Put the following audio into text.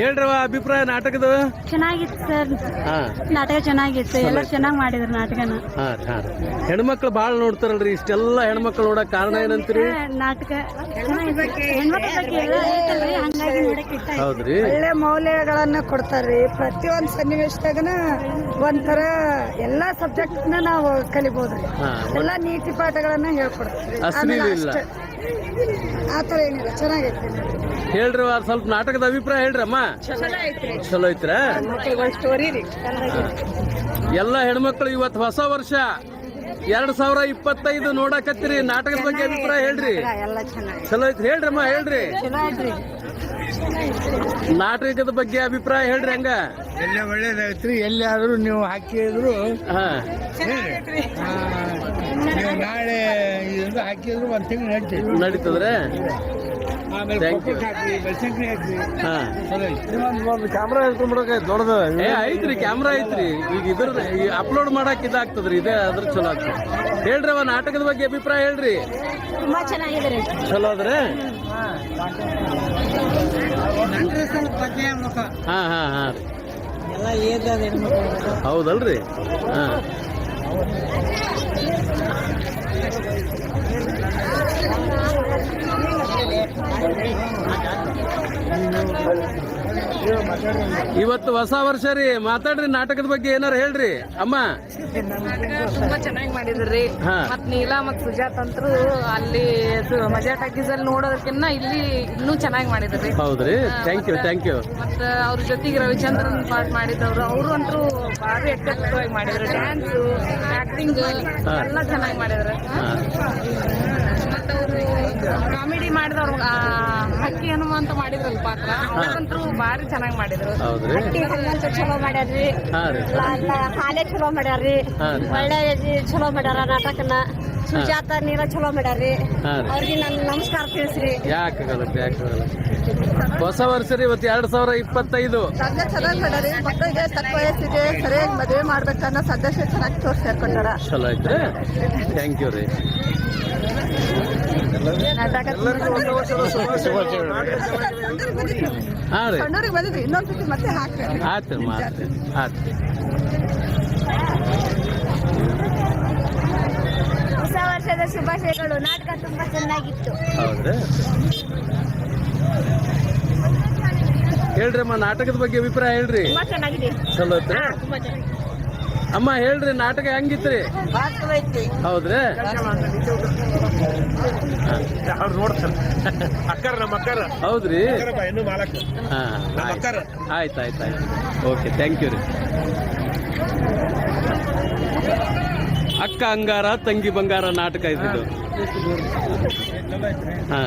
ಅಭಿಪ್ರಾಯ ನಾಟಕದ ಚೆನ್ನಾಗಿತ್ತು ಸರ್. ಹಾ. ನಾಟಕ ಚೆನ್ನಾಗಿತ್ತು. ಎಲ್ಲ ಚೆನ್ನಾಗಿ ಮಾಡಿದ್ರು ನಾಟಕನ. ಹಾ ರೀ, ಹಾ ರೀ. ಹೆಣ್ಮಕ್ಳು ಬಾಳ ನೋಡ್ತಾರಲ್ರಿ ಇಷ್ಟೆಲ್ಲ ಹೆಣ್ಮಕ್ಳು ನೋಡಕ್ ಕಾರಣ ಏನಂತೀರಿ? ನಾಟಕ ಚೆನ್ನಾಗಿತ್ತು. ಹೆಣ್ಮಕ್ಳ ಬಗ್ಗೆ ಎಲ್ಲ ಐತಲ್ರಿ ಹಂಗಾಗಿ ನೋಡಕ್ ಇಷ್ಟ ಆಯ್ತು. ಹೌದ್ರಿ. ಒಳ್ಳೆ ಮೌಲ್ಯಗಳನ್ನ ಕೊಡ್ತಾರ್ರಿ. ಪ್ರತಿಯೊಂದು ಸನ್ನಿವೇಶದಾಗನ ಒಂಥರ ಎಲ್ಲಾ ಸಬ್ಜೆಕ್ಟ್ ನಾವು ಕಲಿಬಹುದ್ರಿ ಹಾ. ಎಲ್ಲಾ ನೀತಿ ಪಾಠಗಳನ್ನ ಹೇಳ್ಕೊಡ್ತಾರೆ ಅಶ್ಲೀಲ ಇಲ್ಲ. ಆತರ ಏನಿಲ್ಲ ಚೆನ್ನಾಗೈತೆ. ಹೇಳ್ರಿ ಸ್ವಲ್ಪ ನಾಟಕದ ಅಭಿಪ್ರಾಯ ಹೇಳ್ರಿ ಅಮ್ಮ ಚಲೋ ಐತ್ರ? ಸ್ಟೋರಿ ರೀ ಎಲ್ಲ ಹೆಣ್ಮಕ್ಳು ಇವತ್ತು ಹೊಸ ವರ್ಷ. ಎರಡ್ ಸಾವಿರ ಇಪ್ಪತ್ತೈದು ನೋಡಕತ್ತೀರಿ ನಾಟಕದ ಬಗ್ಗೆ ಅಭಿಪ್ರಾಯ ಹೇಳ್ರಿ. ಚಲೋ ಐತ್ರಿ ಹೇಳ್ರಿ. ಅಮ್ಮ ಹೇಳ್ರಿ ನಾಟಕದ ಬಗ್ಗೆ ಅಭಿಪ್ರಾಯ ಹೇಳ್ರಿ ಹಂಗ. ಎಲ್ಲ ಒಳ್ಳೇದಾಗತ್ರಿ ಎಲ್ಲಾದ್ರೂ ನೀವು ಹಾಕಿದ್ರು. ನೀವು ನಾಳೆ ಹಾಕಿದ್ರು ಒಂದ್ ತಿಂಗಳು ನಡೀತೀವಿ ನಡೀತದ್ರೆ? ಆಮೇಲೆ Thank you. ಕೊಪ್ಪಳಕ್ಕೆ ಹಾಕ್ರಿ ಬಸಂಕ್ರಿ ಹಾಕ್ರಿ ಹಾ. ಚಲೋ ಐತಿ. ಒಂದು ಕ್ಯಾಮ್ರಾ ಇಟ್ಕೊಂಡ್ಬಿಡಕ ದೊಡ್ಡದ ಏ ಐತ್ರಿ ಕ್ಯಾಮ್ರಾ ಐತ್ರಿ. ಈಗ ಇದ್ರ ಅಪ್ಲೋಡ್ ಮಾಡಕ್ ಇದಾಗ್ತದ್ರಿ ಇದೇ ಅದ್ರ ಚಲೋ ಆಗ್ತದೆ. ಹೇಳ್ರಿ ಅವ ನಾಟಕದ ಬಗ್ಗೆ ಅಭಿಪ್ರಾಯ ಹೇಳ್ರಿ. ತುಂಬಾ ಚೆನ್ನಾಗಿದೆ ರೀ ಚಲೋ ಅದ್ರೆ ಹಾ ಹಾ ಹಾ. ರೀ. ಹೌದಲ್ರಿ? ಹಾ. ಇವತ್ತು ಹೊಸ ವರ್ಷ ರೀ. ಮಾತಾಡ್ರಿ ನಾಟಕದ ಬಗ್ಗೆ ಏನಾರ ಹೇಳ್ರಿ. ಅಮ್ಮ. ತುಂಬಾ ಚೆನ್ನಾಗಿ ಮಾಡಿದ್ರಿ. ಮತ್ ನೀಲಾ ಮತ್ ಸುಜಾತ್ ಅಂತರು ಅಲ್ಲಿ ಮಜಾ ಟಾಕೀಸ್ ಅಲ್ಲಿ ನೋಡೋದಕ್ಕಿನ್ನ ಇಲ್ಲಿ ಇನ್ನೂ ಚೆನ್ನಾಗಿ ಮಾಡಿದ್ರಿ. ಹೌದ್ರಿ. ಥ್ಯಾಂಕ್ ಯು ಥ್ಯಾಂಕ್ ಯು ಮತ್ತ ಅವ್ರ ಜೊತೆಗೆ ರವಿಚಂದ್ರನ್ ಪಾಠ ಮಾಡಿದವ್ರು ಅವರು ಅಂತೂ ಭಾರಿ ಅತ್ಯದ್ಭುತವಾಗಿ ಮಾಡಿದ್ರು. ಡ್ಯಾನ್ಸ್ ಆಕ್ಟಿಂಗ್ ಎಲ್ಲ ಚೆನ್ನಾಗಿ ಮಾಡಿದ್ರು. ಮತ್ತ ಅವರು ಕಾಮಿಡಿ ಮಾಡಿದವ್ರು ಆ, ಹಕ್ಕಿ ಹನುಮಂತ ಮಾಡಿದ್ರಲ್ಲ ಪಾತ್ರ ಅವ್ರಂತೂ ಭಾರಿ ಚೆನ್ನಾಗಿ ಮಾಡಿದ್ರು. ಹೌದ್ರಿ? ಹನುಮಂತ ಚಲೋ ಮಾಡ್ಯಾರ್ರಿ. ಹಾ ರೀ. ಹಾಲೆ ಚಲೋ ಮಾಡ್ಯಾರ್ರಿ. ಒಳ್ಳೆ ಚಲೋ ಮಾಡ್ಯಾರ ನಾಟಕನ. ಸುಜಾತ ನೀರ ಚಲೋ ಮಾಡ್ಯಾರ್ರಿ. ಹಾ ರೀ. ಅವ್ರಿಗೆ ನನ್ ನಮಸ್ಕಾರ ತಿಳಿಸ್ರಿ. ಯಾಕಾಗಲ್ಲ ಯಾಕಾಗಲ್ಲ ಹೊಸ ವರ್ಷ ರೀ ಇವತ್ತು ಎರಡ್ ಸಾವಿರ ಇಪ್ಪತ್ತೈದು. ಸದ್ಯ ಚೆನ್ನಾಗಿ ಮಾಡ್ಯಾರಿ ಮಕ್ಕಳಿಗೆ ತಕ್ಕ ವಯಸ್ಸಿಗೆ ಸರಿಯಾಗಿ ಮದುವೆ ಮಾಡ್ಬೇಕನ್ನೋ ಸದಸ್ಯ ಚೆನ್ನಾಗಿ ತೋರಿಸಿ ಹೇಳ್ಕೊಂಡಾರ ಚಲೋ ಐತ್ರಿ ಥ್ಯಾಂಕ್ ಯು ರೀ. ಹಾ ರೀ. ಆಯ್ತು ಆಯ್ತು ಆಯ್ತು ಹೊಸ ವರ್ಷದ ಶುಭಾಶಯಗಳು ನಾಟಕ ತುಂಬಾ ಚೆನ್ನಾಗಿತ್ತು. ಹೌದ್ರಿ ಹೇಳ್ರಿ ಅಮ್ಮ ನಾಟಕದ ಬಗ್ಗೆ ಅಭಿಪ್ರಾಯ ಹೇಳ್ರಿ. ಚಲೋ ಅಮ್ಮ ಹೇಳ್ರಿ ನಾಟಕ ಹೆಂಗಿತ್ರಿ? ಹೌದ್ರಿ? ಅಕ್ಕರ ನಮ್ಮ ಅಕ್ಕರ. ಹೌದ್ರಿ? ಆಯ್ತು. ಆಯ್ತು ಆಯ್ತು ಓಕೆ ಥ್ಯಾಂಕ್ ಯು ರೀ. ಅಕ್ಕ ಅಂಗಾರ ತಂಗಿ ಬಂಗಾರ ನಾಟಕ ಇದ್ದಿದ್ದು. ಹಾ.